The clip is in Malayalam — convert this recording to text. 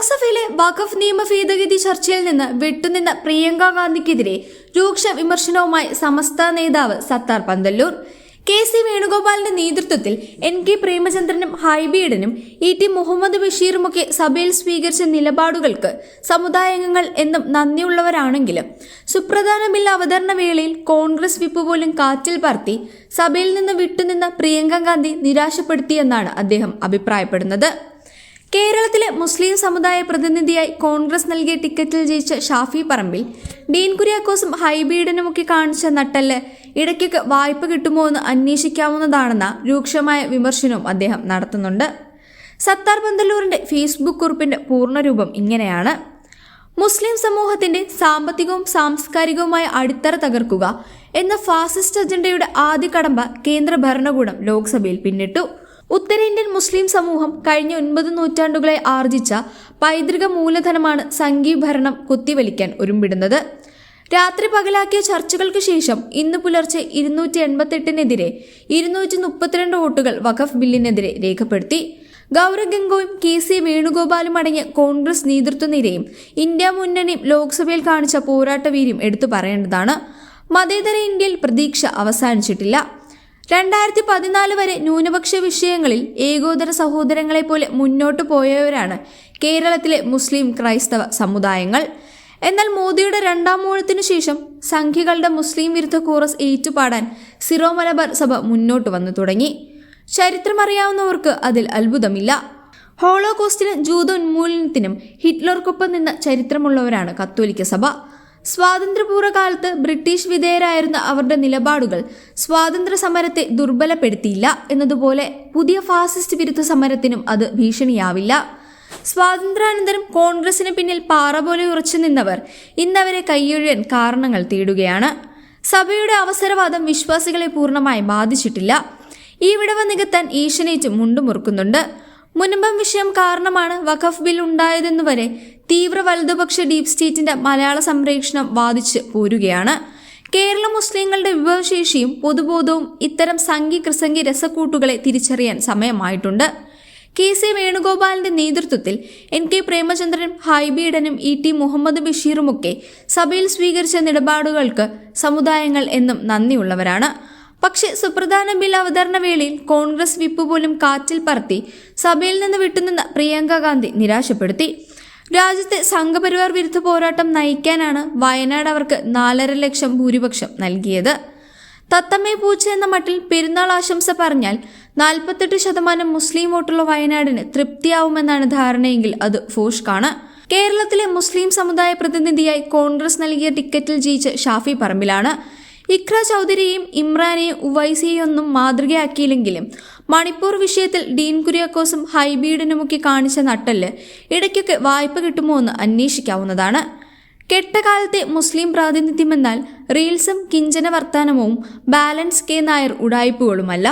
ലോക്സഭയിലെ വഖഫ് നിയമ ഭേദഗതി ചർച്ചയിൽ നിന്ന് വിട്ടുനിന്ന പ്രിയങ്ക ഗാന്ധിക്കെതിരെ രൂക്ഷ വിമർശനവുമായി സമസ്ത നേതാവ് സത്താർ പന്തല്ലൂർ. കെ സി വേണുഗോപാലിന്റെ നേതൃത്വത്തിൽ എൻ കെ പ്രേമചന്ദ്രനും ഹൈബീഡനും ഇ ടി മുഹമ്മദ് ബഷീറുമൊക്കെ സഭയിൽ സ്വീകരിച്ച നിലപാടുകൾക്ക് സമുദായാംഗങ്ങൾ എന്നും നന്ദിയുള്ളവരാണെങ്കിലും സുപ്രധാന ബിൽ അവതരണ വേളയിൽ കോൺഗ്രസ് വിപ്പ് പോലും കാറ്റിൽ പറത്തി സഭയിൽ നിന്ന് വിട്ടുനിന്ന പ്രിയങ്ക ഗാന്ധി നിരാശപ്പെടുത്തിയെന്നാണ് അദ്ദേഹം അഭിപ്രായപ്പെടുന്നത്. കേരളത്തിലെ മുസ്ലിം സമുദായ പ്രതിനിധിയായി കോൺഗ്രസ് നൽകിയ ടിക്കറ്റിൽ ജയിച്ച ഷാഫി പറമ്പിൽ ഡീൻ കുര്യാക്കോസും ഹൈബീഡനുമൊക്കെ കാണിച്ച നട്ടൽ ഇടയ്ക്കൊക്കെ വായ്പ കിട്ടുമോ എന്ന് അന്വേഷിക്കാവുന്നതാണെന്ന രൂക്ഷമായ വിമർശനവും അദ്ദേഹം നടത്തുന്നുണ്ട്. സത്താർ പന്തല്ലൂരിന്റെ ഫേസ്ബുക്ക് കുറിപ്പിന്റെ പൂർണരൂപം ഇങ്ങനെയാണ്. മുസ്ലിം സമൂഹത്തിന്റെ സാമ്പത്തികവും സാംസ്കാരികവുമായ അടിത്തറ തകർക്കുക എന്ന ഫാസിസ്റ്റ് അജണ്ടയുടെ ആദ്യ കടമ്പ കേന്ദ്ര ഭരണകൂടം ലോക്സഭയിൽ പിന്നിട്ടു. ഉത്തരേന്ത്യൻ മുസ്ലിം സമൂഹം കഴിഞ്ഞ ഒൻപത് നൂറ്റാണ്ടുകളെ ആർജിച്ച പൈതൃക മൂലധനമാണ് സംഘീഭരണം കുത്തിവലിക്കാൻ ഒരുമ്പിടുന്നത്. രാത്രി പകലാക്കിയ ചർച്ചകൾക്ക് ശേഷം ഇന്ന് പുലർച്ചെ ഇരുന്നൂറ്റി എൺപത്തെട്ടിനെതിരെ ഇരുന്നൂറ്റി മുപ്പത്തിരണ്ട് വോട്ടുകൾ വഖഫ് ബില്ലിനെതിരെ രേഖപ്പെടുത്തി. ഗൗരവ് ഗംഗോയും കെ സി വേണുഗോപാലും അടങ്ങിയ കോൺഗ്രസ് നേതൃത്വ നിരയും ഇന്ത്യ മുന്നണിയും ലോക്സഭയിൽ കാണിച്ച പോരാട്ടവീര്യം എടുത്തു പറയേണ്ടതാണ്. മതേതര ഇന്ത്യയിൽ പ്രതീക്ഷ അവസാനിച്ചിട്ടില്ല. രണ്ടായിരത്തി പതിനാല് വരെ ന്യൂനപക്ഷ വിഷയങ്ങളിൽ ഏകോദര സഹോദരങ്ങളെ പോലെ മുന്നോട്ടു പോയവരാണ് കേരളത്തിലെ മുസ്ലിം ക്രൈസ്തവ സമുദായങ്ങൾ. എന്നാൽ മോദിയുടെ രണ്ടാം ഊഴത്തിനു ശേഷം സംഘികളുടെ മുസ്ലിം വിരുദ്ധ കോറസ് ഏറ്റുപാടാൻ സിറോ മലബാർ സഭ മുന്നോട്ട് വന്നു തുടങ്ങി. ചരിത്രമറിയാവുന്നവർക്ക് അതിൽ അത്ഭുതമില്ല. ഹോളോകോസ്റ്റിനും ജൂത ഉന്മൂലനത്തിനും ഹിറ്റ്ലർക്കൊപ്പം നിന്ന ചരിത്രമുള്ളവരാണ് കത്തോലിക്ക സഭ. സ്വാതന്ത്ര്യപൂർവ കാലത്ത് ബ്രിട്ടീഷ് വിധേയരായിരുന്ന അവരുടെ നിലപാടുകൾ സ്വാതന്ത്ര്യ സമരത്തെ ദുർബലപ്പെടുത്തിയില്ല എന്നതുപോലെ പുതിയ ഫാസിസ്റ്റ് വിരുദ്ധ സമരത്തിനും അത് ഭീഷണിയാവില്ല. സ്വാതന്ത്ര്യാനന്തരം കോൺഗ്രസിന് പിന്നിൽ പാറ പോലെ ഉറച്ചു നിന്നവർ ഇന്നവരെ കൈയൊഴിയാൻ കാരണങ്ങൾ തേടുകയാണ്. സഭയുടെ അവസരവാദം വിശ്വാസികളെ പൂർണമായി ബാധിച്ചിട്ടില്ല. ഈ വിടവ് നികത്താൻ ഈശനേറ്റ് മുണ്ടുമുറുക്കുന്നുണ്ട്. മുൻപം വിഷയം കാരണമാണ് വഖഫ് ബിൽ ഉണ്ടായതെന്ന് വരെ തീവ്ര വലതുപക്ഷ ഡീപ് സ്റ്റേറ്റിന്റെ മലയാള സംപ്രേഷണം വാദിച്ച് പോരുകയാണ്. കേരള മുസ്ലിങ്ങളുടെ വിഭവശേഷിയും പൊതുബോധവും ഇത്തരം സംഘി കൃസംഗി രസക്കൂട്ടുകളെ തിരിച്ചറിയാൻ സമയമായിട്ടുണ്ട്. കെ സി വേണുഗോപാലിന്റെ നേതൃത്വത്തിൽ എൻ കെ പ്രേമചന്ദ്രനും ഹൈബീഡനും ഇ ടി മുഹമ്മദ് ബഷീറുമൊക്കെ സഭയിൽ സ്വീകരിച്ച നിലപാടുകൾക്ക് സമുദായങ്ങൾ എന്നും നന്ദിയുള്ളവരാണ്. പക്ഷേ സുപ്രധാന ബിൽ അവതരണ വേളയിൽ കോൺഗ്രസ് വിപ്പ് പോലും കാറ്റിൽ പറത്തി സഭയിൽ നിന്ന് വിട്ടുനിന്ന പ്രിയങ്ക ഗാന്ധി നിരാശപ്പെടുത്തി. രാജ്യത്തെ സംഘപരിവാർ വിരുദ്ധ പോരാട്ടം നയിക്കാനാണ് വയനാട് അവർക്ക് നാലര ലക്ഷം ഭൂരിപക്ഷം നൽകിയത്. തത്തമ്മേ പൂച്ച എന്ന മട്ടിൽ പെരുന്നാൾ ആശംസ പറഞ്ഞാൽ നാൽപ്പത്തെട്ട് ശതമാനം മുസ്ലിം വോട്ടുള്ള വയനാടിന് തൃപ്തിയാവുമെന്നാണ് ധാരണയെങ്കിൽ അത് ഫോഷ്കാണ്. കേരളത്തിലെ മുസ്ലിം സമുദായ പ്രതിനിധിയായി കോൺഗ്രസ് നൽകിയ ടിക്കറ്റിൽ ജയിച്ച് ഷാഫി പറമ്പിലാണ്. ഇക്ര ചൗധരിയെയും ഇമ്രാനെയും ഉവൈസിയെയൊന്നും മാതൃകയാക്കിയില്ലെങ്കിലും മണിപ്പൂർ വിഷയത്തിൽ ഡീൻ കുര്യാക്കോസും ഹൈബീഡിനുമൊക്കെ കാണിച്ച നട്ടൽ ഇടയ്ക്കൊക്കെ വായ്പ കിട്ടുമോ എന്ന് അന്വേഷിക്കാവുന്നതാണ്. കെട്ടകാലത്തെ മുസ്ലിം പ്രാതിനിധ്യമെന്നാൽ റീൽസും കിഞ്ചന വർത്തമാനവും ബാലൻസ് കെ നായർ ഉടായ്പകളുമല്ല.